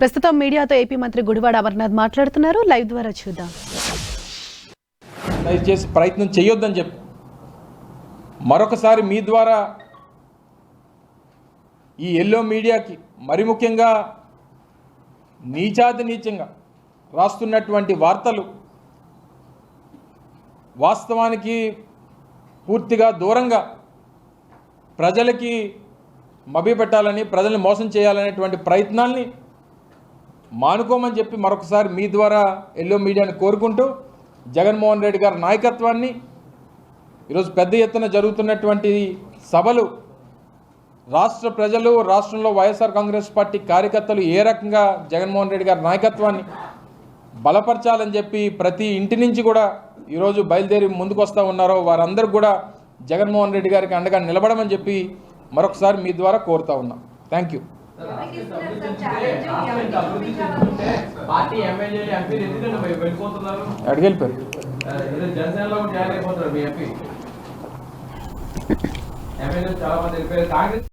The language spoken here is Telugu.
ప్రస్తుతం మీడియాతో ఏపీ మంత్రి గుడివాడ అమర్నాథ్ మాట్లాడుతున్నారు. లైవ్ ద్వారా చూద్దాం. దయచేసి ప్రయత్నం చేయొద్దని చెప్పి. మరొకసారి మీ ద్వారా ఈ ఎల్లో మీడియాకి మరి ముఖ్యంగా నీచాతి నీచంగా రాస్తున్నటువంటి వార్తలు వాస్తవానికి పూర్తిగా దూరంగా ప్రజలకి మభ్యపెట్టాలని ప్రజల్ని మోసం చేయాలనేటువంటి ప్రయత్నాల్ని మానుకోమని చెప్పి మరొకసారి మీ ద్వారా ఎల్లో మీడియాని కోరుకుంటూ జగన్మోహన్ రెడ్డి గారి నాయకత్వాన్ని ఈరోజు పెద్ద ఎత్తున జరుగుతున్నటువంటి సభలు రాష్ట్ర ప్రజలు రాష్ట్రంలో వైఎస్ఆర్ కాంగ్రెస్ పార్టీ కార్యకర్తలు ఏ రకంగా జగన్మోహన్ రెడ్డి గారి నాయకత్వాన్ని బలపరచాలని చెప్పి ప్రతి ఇంటి నుంచి కూడా ఈరోజు బయలుదేరి ముందుకు వస్తూ ఉన్నారో వారందరూ కూడా జగన్మోహన్ రెడ్డి గారికి అండగా నిలబడమని చెప్పి మరొకసారి మీ ద్వారా కోరుతా ఉన్నాం. థ్యాంక్ యూ అడిగెళ్ళిపోయారు. జనసేనలో జాయిన్ అయిపోతున్నారు మీ ఎంపీ ఎమ్మెల్యేలు చాలా మంది వెళ్ళిపోయారు. కాంగ్రెస్